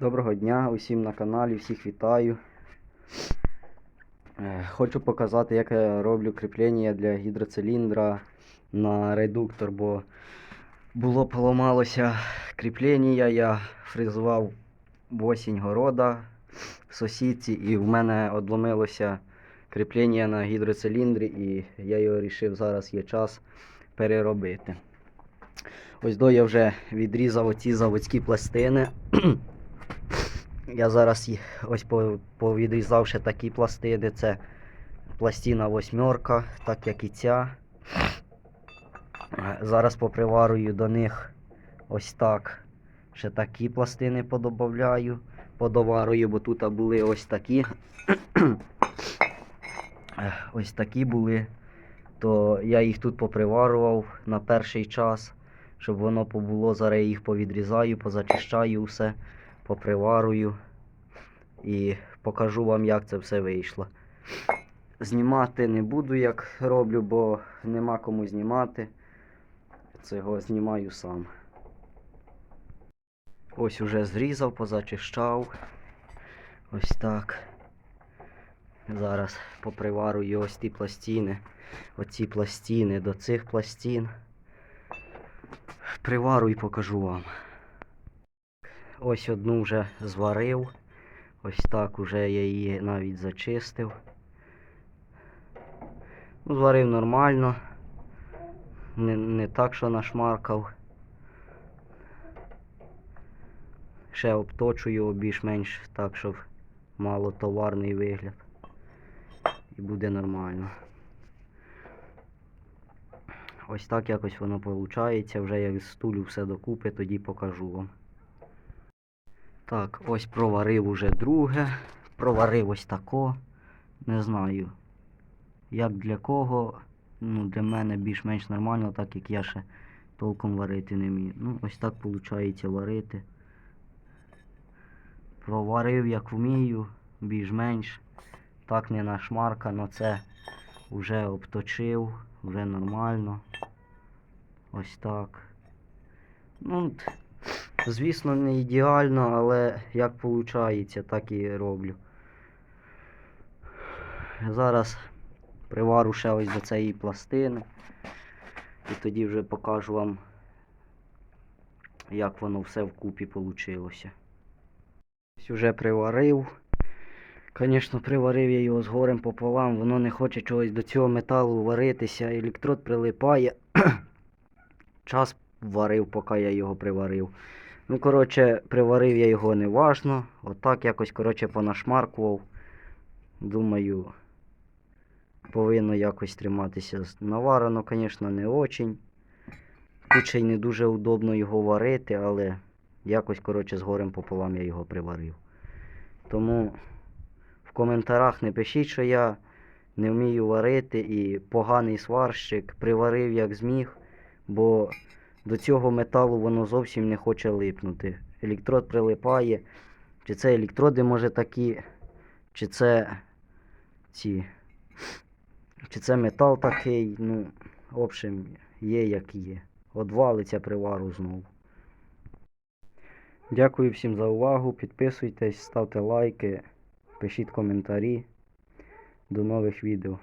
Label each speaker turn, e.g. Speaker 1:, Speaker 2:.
Speaker 1: Доброго дня усім на каналі, всіх вітаю. Е, Хочу показати, як я роблю кріплення для гідроциліндра на редуктор, бо було поламалося кріплення, я фрезував в осінь города в сусідці, і в мене одломилося кріплення на гідроциліндрі, і я його вирішив, зараз є час переробити. Ось до я вже відрізав оці заводські пластини. Я зараз їх ось по- повідрізав ще такі пластини. Це пластина восьмерка, так як і ця. Е, Зараз поприварую до них ось так. Ще такі пластини подобавляю. Подоварую, бо тут були ось такі. Е, Ось такі були. То я їх тут поприварував на перший час, щоб воно побуло. Зараз я їх повідрізаю, позачищаю все поприварую і покажу вам, як це все вийшло. Знімати не буду, як роблю, бо нема кому знімати. Цього знімаю сам. Ось уже зрізав, позачищав. Ось так. Зараз поприварую ось ті пластини. Оці пластини до цих пластин. Привару і покажу вам. Ось одну вже зварив. Ось так уже я її навіть зачистив. Ну, зварив нормально. Не, не так, що нашмаркав. Ще обточую більш-менш так, щоб мало товарний вигляд. І буде нормально. Ось так якось воно виходить. Вже як стулю все докупи, тоді покажу вам. Так, ось проварив уже друге. Проварив ось тако. Не знаю. Як для кого. Ну, для мене більш-менш нормально, так як я ще толком варити не вмію. Ну, ось так виходить варити. Проварив як вмію, більш-менш. Так не нашмарка, но це вже обточив, вже нормально. Ось так. Ну, Звісно, не ідеально, але як виходить, так і роблю. Зараз привару ще ось до цієї пластини. І тоді вже покажу вам, як воно все вкупі вийшло. Ось уже приварив. Звісно, приварив я його з горем пополам, воно не хоче чогось до цього металу варитися, електрод прилипає. Час варив, поки я його приварив. Ну, коротше, приварив я його неважно. Отак якось, коротше, понашмаркував. Думаю, повинно якось триматися. Наварено, звісно, не очень. Тут ще й не дуже удобно його варити, але якось, коротше, з горем пополам я його приварив. Тому в коментарях не пишіть, що я не вмію варити і поганий сварщик, приварив як зміг, бо до цього металу воно зовсім не хоче липнути. Електрод прилипає. Чи це електроди, може такі, чи це ці. Чи це метал такий, ну, в общем, є як є. Одвалиться привару знову. Дякую всім за увагу. Підписуйтесь, ставте лайки, пишіть коментарі. До нових відео.